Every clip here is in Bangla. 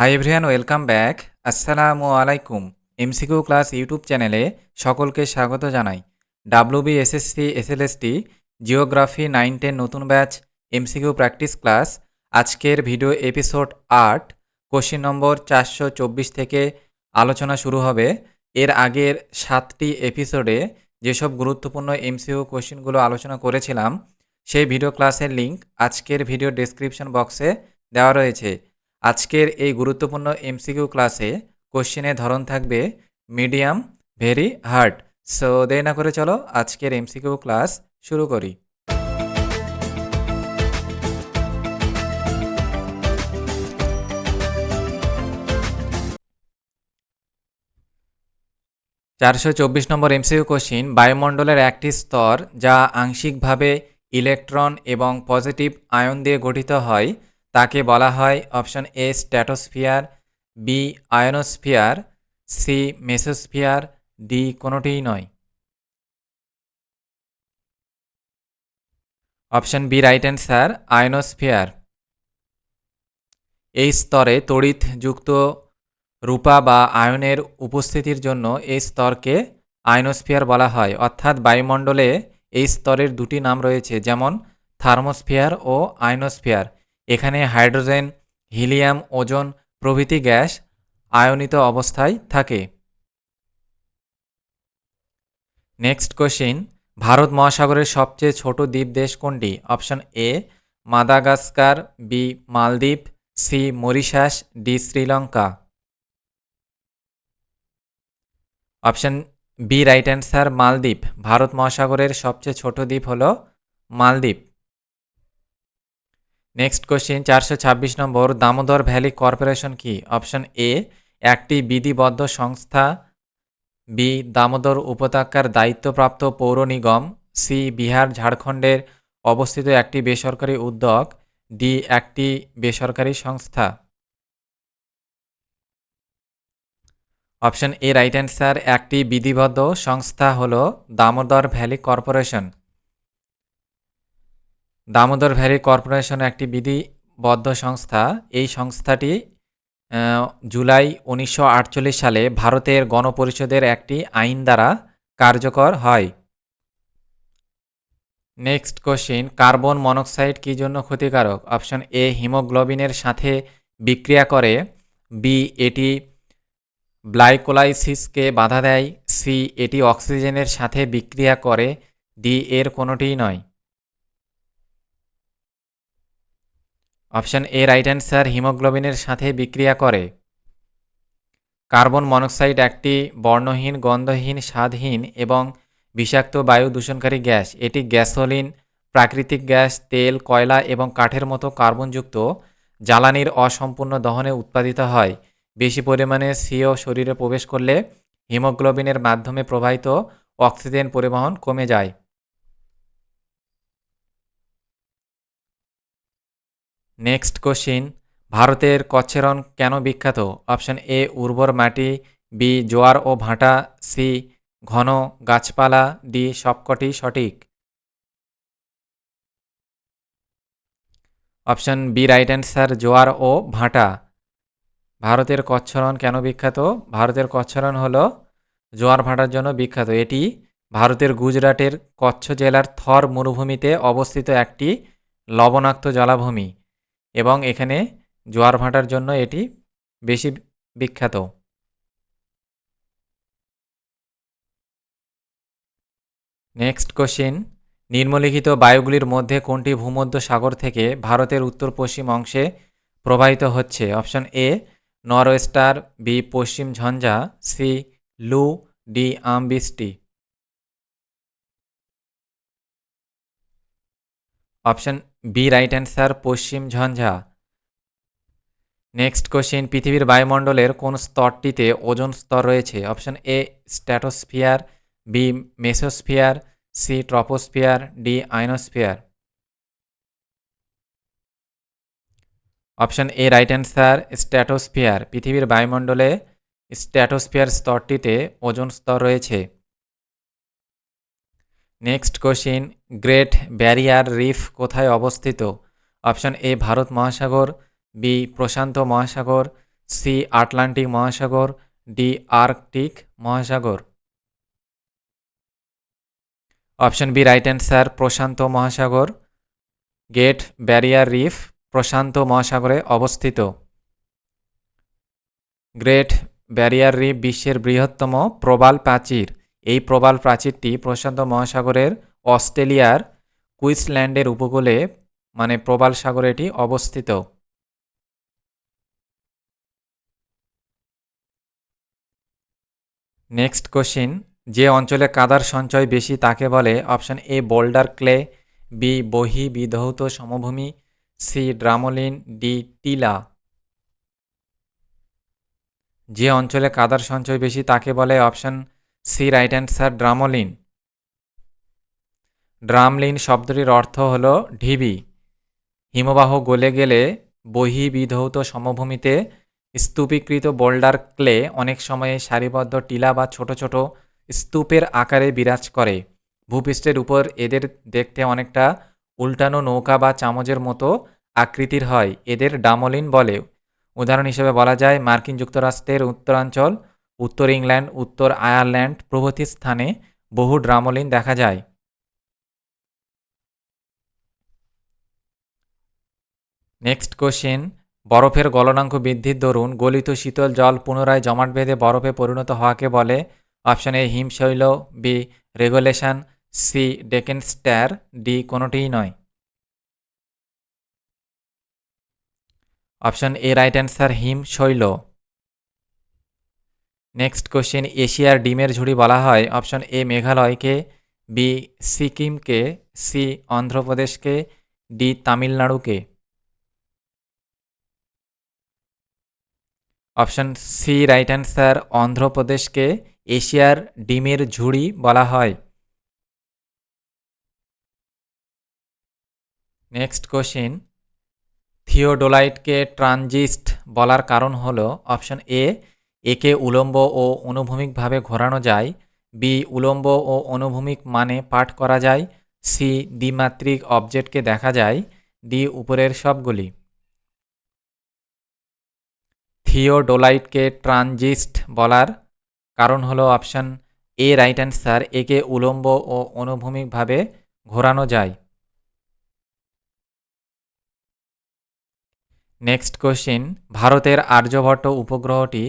হাই এভরিয়ান ওয়েলকাম ব্যাক আসসালামু আলাইকুম এমসিকিউ ক্লাস ইউটিউব চ্যানেলে সকলকে স্বাগত জানাই। WB SSC SLST geography nine ten নতুন ব্যাচ এমসিকিউ প্র্যাকটিস ক্লাস আজকের ভিডিও এপিসোড আট কোশ্চিন নম্বর চারশো চব্বিশ থেকে আলোচনা শুরু হবে। এর আগের সাতটি এপিসোডে যেসব গুরুত্বপূর্ণ এমসিকিউ কোশ্চিনগুলো আলোচনা করেছিলাম, সেই ভিডিও ক্লাসের লিঙ্ক আজকের ভিডিও ডেসক্রিপশন বক্সে দেওয়া রয়েছে। আজকের এই গুরুত্বপূর্ণ এমসিকিউ ক্লাসে কোশ্চেনের ধরন থাকবে মিডিয়াম ভেরি হার্ড সো দেরি না করে চলো আজকের এমসিকিউ ক্লাস শুরু করি। চারশো চব্বিশ নম্বর এমসিকিউ কোশ্চিন বায়ুমণ্ডলের একটি স্তর যা আংশিকভাবে ইলেকট্রন এবং পজিটিভ আয়ন দিয়ে গঠিত হয় তাকে বলা হয় option A stratosphere, B ionosphere, C mesosphere, D কোনোটিই নয়। Option B right answer, ionosphere. এই স্তরে তড়িৎযুক্ত রূপা বা আয়নের উপস্থিতির জন্য এই স্তরকে আয়নোস্ফিয়ার বলা হয়। অর্থাৎ বায়ুমণ্ডলে এই স্তরের দুটি নাম রয়েছে, যেমন থার্মোস্ফিয়ার ও আয়নোস্ফিয়ার। এখানে হাইড্রোজেন, হিলিয়াম, ওজন, প্রভৃতি গ্যাস আয়নিত অবস্থায় থাকে। নেক্সট কোশ্চিন, ভারত মহাসাগরের সবচেয়ে ছোট দ্বীপ দেশ কোনটি? Option A, Madagascar, B, Maldives, C, Mauritius, D, Sri Lanka. Option B, right answer, Maldives. Bharat মহাসাগরের সবচেয়ে ছোট দ্বীপ হল মালদ্বীপ। নেক্সট কোশ্চিন চারশো ছাব্বিশ নম্বর, দামোদর ভ্যালি কর্পোরেশন কি? অপশন এ একটি বিধিবদ্ধ সংস্থা। বি দামোদর উপত্যকার দায়িত্বপ্রাপ্ত পৌর নিগম। সি বিহার ঝাড়খণ্ডের অবস্থিত একটি বেসরকারি উদ্যোগ। ডি একটি বেসরকারি সংস্থা। অপশন এ রাইট অ্যান্সার একটি বিধিবদ্ধ সংস্থা হল Damodar valley corporation. Damodar valley corporation একটি বিধিবদ্ধ সংস্থা। এই সংস্থাটি জুলাই উনিশশো আটচল্লিশ সালে ভারতের গণপরিষদের একটি আইন দ্বারা কার্যকর হয়। নেক্সট কোশ্চিন, কার্বন মনোক্সাইড কী জন্য ক্ষতিকারক? অপশন এ, হিমোগ্লোবিনের সাথে বিক্রিয়া করে। বি, এটি ব্লাইকোলাইসিসকে বাধা দেয়। সি, এটি অক্সিজেনের সাথে বিক্রিয়া করে। ডি, এর কোনোটিই নয়। অপশন এ রাইট অ্যান্সার হিমোগ্লোবিনের সাথে বিক্রিয়া করে। কার্বন মনোক্সাইড একটি বর্ণহীন, গন্ধহীন, স্বাদহীন এবং বিষাক্ত বায়ু দূষণকারী গ্যাস। এটি গ্যাসোলিন, প্রাকৃতিক গ্যাস, তেল, কয়লা এবং কাঠের মতো কার্বনযুক্ত জ্বালানির অসম্পূর্ণ দহনে উৎপাদিত হয়। বেশি পরিমাণে সিও শরীরে প্রবেশ করলে হিমোগ্লোবিনের মাধ্যমে প্রবাহিত অক্সিজেন পরিবহন কমে যায়। নেক্সট কোশ্চিন ভারতের কচ্ছেরন কেন বিখ্যাত? অপশন এ উর্বর মাটি বি জোয়ার ও ভাঁটা সি ঘন গাছপালা ডি সবকটি সঠিক। অপশন বি রাইট অ্যান্সার জোয়ার ও ভাঁটা। ভারতের কচ্ছরণ কেন বিখ্যাত? ভারতের কচ্ছরণ হল জোয়ার ভাঁটার জন্য বিখ্যাত। এটি ভারতের গুজরাটের কচ্ছ জেলার থর মরুভূমিতে অবস্থিত একটি লবণাক্ত জলাভূমি। এবং এখানে জোয়ার ভাঁটার জন্য এটি বেশি বিখ্যাত। নেক্সট কোশ্চিন, নিম্নলিখিত বায়ুগুলির মধ্যে কোনটি ভূমধ্য সাগর থেকে ভারতের উত্তর পশ্চিম অংশে প্রবাহিত হচ্ছে? অপশন এ, নরওয়েস্টার, বি, পশ্চিম ঝঞ্ঝা, সি, লু, ডি আম অপশন বি রাইট অ্যান্সার পশ্চিম ঝঞ্ঝা নেক্সট কোশ্চেন পৃথিবীর বায়ুমণ্ডলের কোন স্তরটিতে ওজন স্তর রয়েছে? Option A stratosphere B mesosphere C troposphere D ionosphere option A right answer stratosphere পৃথিবীর বায়ুমণ্ডলে স্ট্যাটোস্ফিয়ার স্তরটিতে ওজন স্তর রয়েছে। Next question great barrier reef কোথায় অবস্থিত? অপশন এ ভারত মহাসাগর বি প্রশান্ত মহাসাগর সি আটলান্টিক মহাসাগর ডি আর্কটিক মহাসাগর অপশন বি রাইট অ্যান্সার প্রশান্ত মহাসাগর গেট ব্যারিয়ার রিফ প্রশান্ত মহাসাগরে অবস্থিত। গ্রেট ব্যারিয়ার রিফ বিশ্বের বৃহত্তম প্রবাল প্রাচীর। এই প্রবাল প্রাচীরটি প্রশান্ত মহাসাগরের অস্ট্রেলিয়ার কুইন্সল্যান্ডের উপকূলে মানে প্রবাল সাগরে এটি অবস্থিত। নেক্সট কোশ্চিন, যে অঞ্চলে কাদার সঞ্চয় বেশি তাকে বলে option A boulder clay, B বহি বিধৌত সমভূমি, সি ড্রামোলিন, ডি টিলা। যে অঞ্চলে কাদার সঞ্চয় বেশি তাকে বলে option C right answer drumlin. Drumlin শব্দটির অর্থ হল ঢিবি। হিমবাহ গলে গেলে বহিবিধৌত সমভূমিতে স্তূপীকৃত বোল্ডার ক্লে অনেক সময়ে সারিবদ্ধ টিলা বা ছোট ছোট স্তূপের আকারে বিরাজ করে। ভূপৃষ্ঠের উপর এদের দেখতে অনেকটা উল্টানো নৌকা বা চামচের মতো আকৃতির হয়। এদের ডামলিন বলে। উদাহরণ হিসেবে বলা যায় মার্কিন যুক্তরাষ্ট্রের উত্তরাঞ্চল উত্তর ইংল্যান্ড, উত্তর আয়ারল্যান্ড প্রভৃতি স্থানে বহু ড্রামলিন দেখা যায়। নেক্সট কোশ্চেন, বরফের গলনাঙ্ক বৃদ্ধির দরুন গলিত শীতল জল পুনরায় জমাট বেঁধে বরফে পরিণত হওয়াকে বলে অপশন এ হিমশৈল, বি রেগুলেশন, সি ডেকেন স্ট্যার ডি কোনোটিই নয়। অপশন এ রাইট অ্যান্সার হিম শৈল নেক্সট কোশ্চেন এশিয়ার ডিমের ঝুড়ি বলা হয়। অপশন এ মেঘালয়কে বি সিকিমকে সি অন্ধ্রপ্রদেশকে ডি তামিলনাড়ুকে। অপশন সি রাইট অ্যান্সার অন্ধ্রপ্রদেশকে এশিয়ার ডিমের ঝুড়ি বলা হয়। নেক্সট কোশ্চিন থিওডোলাইটকে ট্রানজিস্ট বলার কারণ হল অপশন এ একে উলম্ব ও অনুভূমিকভাবে ঘোরানো যায়, বি উলম্ব ও অনুভূমিক মানে পাঠ করা যায়, সি দ্বিমাত্রিক অবজেক্টকে দেখা যায়, ডি উপরের সবগুলি। থিওডোলাইটকে ট্রানজিস্ট বলার কারণ হলো অপশান এ রাইট অ্যান্সার, একে উলম্ব ও অনুভূমিকভাবে ঘোরানো যায়। নেক্সট কোশ্চিন, ভারতের আর্যভট্ট উপগ্রহটি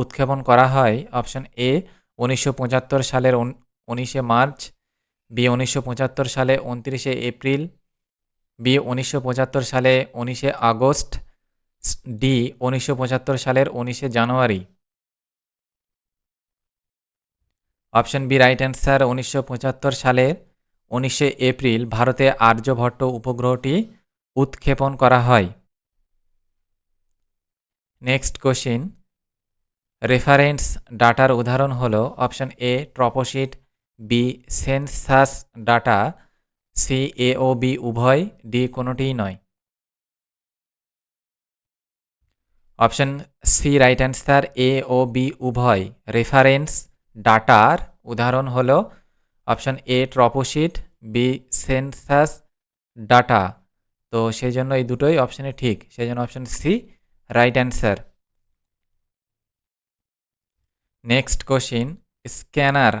উৎক্ষেপণ করা হয়। অপশন এ, উনিশশো পঁচাত্তর সালের উনিশে মার্চ, বি, উনিশশো পঁচাত্তর সালে উনত্রিশে এপ্রিল, বি, উনিশশো পঁচাত্তর সালে উনিশে আগস্ট ডি, উনিশশো পঁচাত্তর সালের উনিশে জানুয়ারি। অপশন বি, রাইট অ্যান্সার, উনিশশো পঁচাত্তর সালের উনিশে এপ্রিল ভারতে আর্যভট্ট উপগ্রহটি উৎক্ষেপণ করা হয়। Next question. রেফারেন্স ডাটার উদাহরণ হল option A toposheet, B census data, C A O B উভয়, ডি কোনোটিই নয়। Option C right answer A O B উভয়, রেফারেন্স ডাটার উদাহরণ হল option A toposheet, B census data. তো সেই জন্য এই দুটোই অপশানে ঠিক, সেই জন্য option C right answer. Next question scanner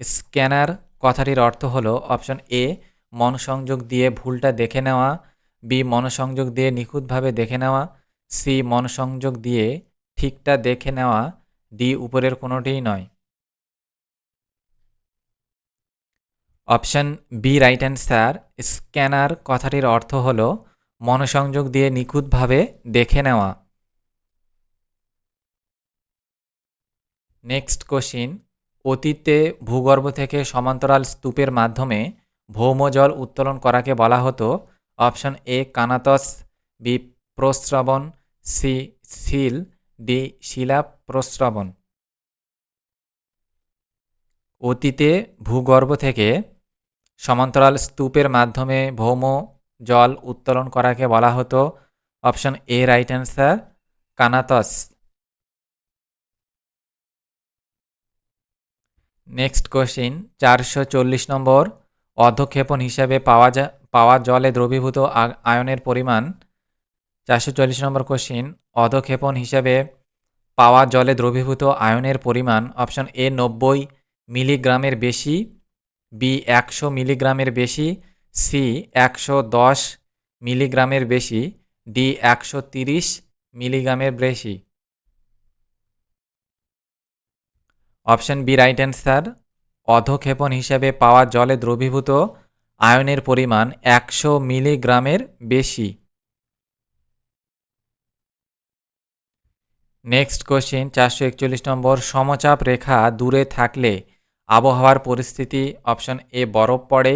scanner কথাটির অর্থ হলো অপশন এ মনসংযোগ দিয়ে ভুলটা দেখে নেওয়া বি মনসংযোগ দিয়ে নিখুঁতভাবে দেখে নেওয়া সি মনসংযোগ দিয়ে ঠিকটা দেখে নেওয়া ডি উপরের কোনোটিই নয়। Option B right answer scanner কথাটির অর্থ হল মনসংযোগ দিয়ে নিখুঁতভাবে দেখে নেওয়া। নেক্সট কোশ্চিন অতীতে ভূগর্ভ থেকে সমান্তরাল স্তূপের মাধ্যমে ভৌমজল উত্তোলন করাকে বলা হতো। অপশন এ কানাতস বি প্রস্রবণ সি শিল ডি শিলা প্রস্রবণ অতীতে ভূগর্ভ থেকে সমান্তরাল স্তূপের মাধ্যমে ভৌম জল উত্তোলন করাকে বলা হতো। Option A right answer qanats next question চারশো চল্লিশ নম্বর। অধক্ষেপণ হিসাবে পাওয়া যা, পাওয়া জলে দ্রবীভূত আয়নের পরিমাণ। চারশো চল্লিশ নম্বর কোশ্চিন অধক্ষেপণ হিসাবে পাওয়া জলে দ্রবীভূত আয়নের পরিমাণ অপশন এ নব্বই মিলিগ্রামের বেশি বি একশো মিলিগ্রামের বেশি সি একশো দশ মিলিগ্রামের বেশি ডি একশো তিরিশ মিলিগ্রামের বেশি। অপশন বি রাইট অ্যান্সার, অধক্ষেপণ হিসাবে পাওয়া জলে দ্রবীভূত আয়নের পরিমাণ একশো মিলিগ্রামের বেশি। নেক্সট কোশ্চেন, চারশো একচল্লিশ নম্বর, সমচাপ রেখা দূরে থাকলে আবহাওয়ার পরিস্থিতি, অপশন এ বরফ পড়ে,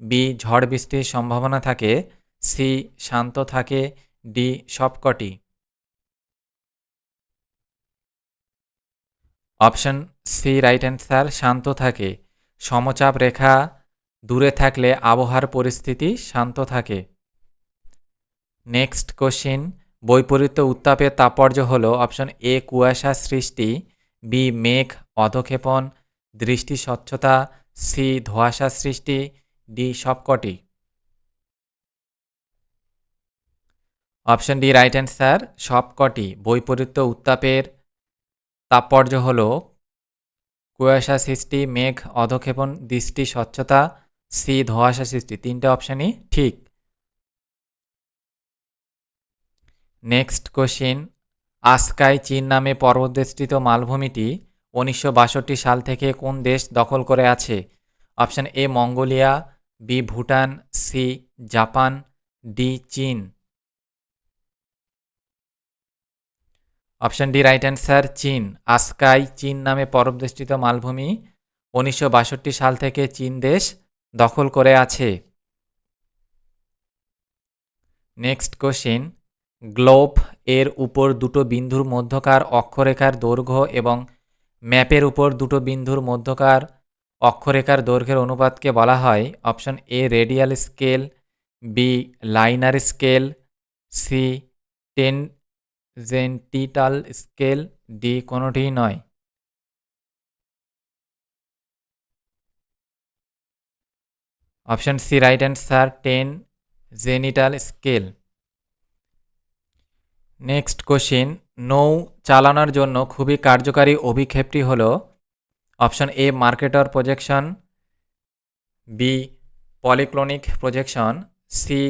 বি ঝড় বৃষ্টির সম্ভাবনা থাকে, সি শান্ত থাকে, ডি সবকটি। অপশন সি রাইট অ্যান্সার শান্ত থাকে। সমচাপ রেখা, দূরে থাকলে আবহাওয়ার পরিস্থিতি শান্ত থাকে। নেক্সট কোশ্চিন বৈপরীত্য উত্তাপের তাৎপর্য হল অপশন এ, কুয়াশা সৃষ্টি বি মেঘ, অধক্ষেপণ, দৃষ্টি স্বচ্ছতা সি ধোঁয়াশা সৃষ্টি ডি সবকটি। অপশন ডি রাইট অ্যান্সার সবকটি। বৈপরীত্য উত্তাপের তাৎপর্য হল, কুয়াশা সৃষ্টি, মেঘ, অধক্ষেপণ, দৃষ্টি, স্বচ্ছতা, সি, ধোঁয়াশা সৃষ্টি, তিনটে অপশানই ঠিক। নেক্সট কোশ্চিন আসকাই, চীন নামে পর্বতবেষ্টিত মালভূমিটি উনিশশো বাষট্টি সাল থেকে কোন দেশ দখল করে আছে? Option A Mongolia B Bhutan C Japan D চীন। অপশান ডি রাইট অ্যান্সার চীন আসকাই চীন নামে পরবদেষ্টিত মালভূমি উনিশশো বাষট্টি সাল থেকে চীন দেশ দখল করে আছে। নেক্সট কোশ্চিন গ্লোব এর উপর দুটো বিন্দুর মধ্যকার অক্ষরেখার দৈর্ঘ্য এবং ম্যাপের উপর দুটো বিন্দুর মধ্যকার অক্ষরেখার দৈর্ঘ্যের অনুপাতকে বলা হয়। Option A radial scale B linear scale C tangential scale D কোনোটিই নয়। Option C right answer tangential scale next question নৌ চালানোর জন্য খুবই কার্যকারী অভিক্ষেপটি হল option A Mercator projection B polyconic projection C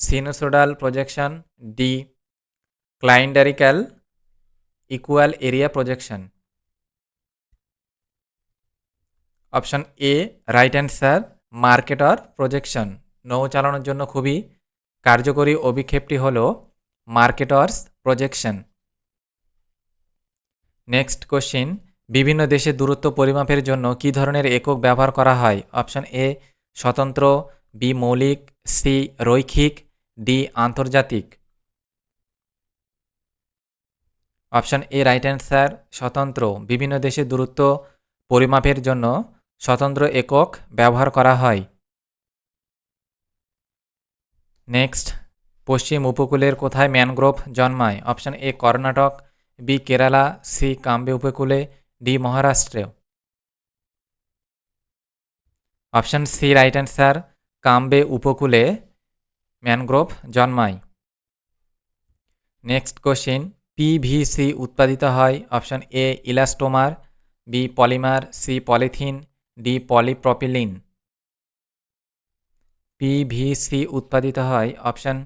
sinusoidal projection D cylindrical equal area projection. Option A right answer Mercator projection নৌ চালানোর জন্য খুবই কার্যকরী অভিক্ষেপটি হল মার্কেটর্স প্রজেকশন নেক্সট কোশ্চিন বিভিন্ন দেশে দূরত্ব পরিমাপের জন্য কি ধরনের একক ব্যবহার করা হয়? অপশন এ, স্বতন্ত্র, বি মৌলিক, সি রৈখিক, ডি আন্তর্জাতিক। অপশন এ রাইট অ্যান্সার স্বতন্ত্র। বিভিন্ন দেশে দূরত্ব পরিমাপের জন্য স্বতন্ত্র একক ব্যবহার করা হয়। নেক্সট পশ্চিম উপকূলের কোথায় ম্যানগ্রোভ জন্মায়? Option A, Karnataka B Kerala C Cambay উপকূলে ডি মহারাষ্ট্রে। Option C right answer Cambay উপকূলে ম্যানগ্রোভ জন্মায়। নেক্সট কোশ্চিন পিভিসি উৎপাদিত হয় option A elastomer B polymer C polythene D polypropylene PVC উৎপাদিত হয় option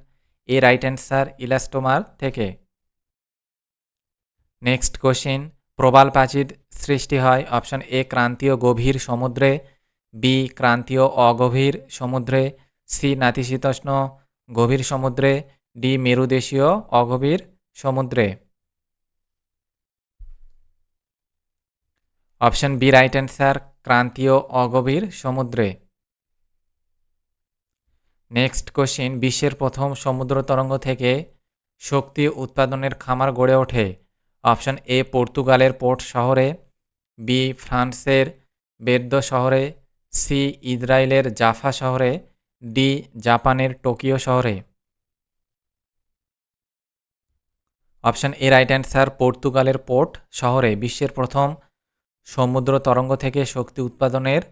A right answer elastomer থেকে। নেক্সট কোশ্চিন প্রবাল প্রাচীর সৃষ্টি হয় অপশন এ ক্রান্তীয় গভীর সমুদ্রে বি ক্রান্তীয় অগভীর সমুদ্রে সি নাতিশীতোষ্ণ গভীর সমুদ্রে ডি মেরুদেশীয় অগভীর সমুদ্রে। অপশন বি রাইট অ্যান্সার, ক্রান্তীয় অগভীর সমুদ্রে। নেক্সট কোশ্চিন, বিশ্বের প্রথম সমুদ্র তরঙ্গ থেকে শক্তি উৎপাদনের খামার গড়ে ওঠে। অপশন এ, পর্তুগালের পোর্ট শহরে, বি, ফ্রান্সের বেদ্য শহরে, সি, ইসরায়েলের জাফা শহরে, ডি, জাপানের টোকিও শহরে। অপশন এ রাইট অ্যান্সার, পর্তুগালের পোর্ট শহরে, বিশ্বের প্রথম সমুদ্র তরঙ্গ থেকে শক্তি উৎপাদনের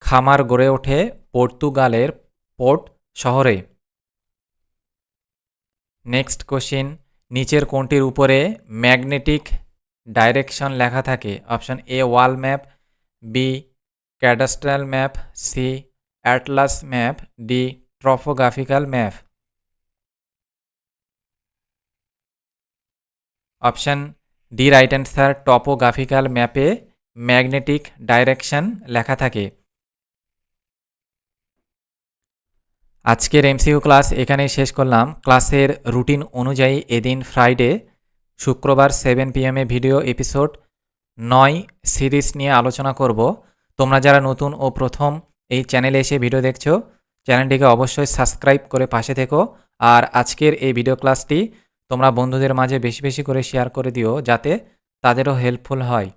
খামার গড়ে ওঠে পর্তুগালের পোর্ট শহরে। নেক্সট কোশ্চিন, নিচের কোনটির উপরে ম্যাগনেটিক ডাইরেকশন লেখা থাকে। Option A, wall map, B, cadastral map, C, atlas map, D, topographical map. Option D, right answer, topographical ম্যাপে ম্যাগনেটিক ডাইরেকশন লেখা থাকে। আজকের এমসিইউ ক্লাস এখানেই শেষ করলাম। ক্লাসের রুটিন অনুযায়ী এদিন ফ্রাইডে শুক্রবার সেভেন পিএমে ভিডিও এপিসোড নয় সিরিজ নিয়ে আলোচনা করব। তোমরা যারা নতুন ও প্রথম এই চ্যানেলে এসে ভিডিও দেখছ, চ্যানেলটিকে অবশ্যই সাবস্ক্রাইব করে পাশে থেকো। আর আজকের এই ভিডিও ক্লাসটি তোমরা বন্ধুদের মাঝে বেশি বেশি করে শেয়ার করে দিও যাতে তাদেরও হেল্পফুল হয়।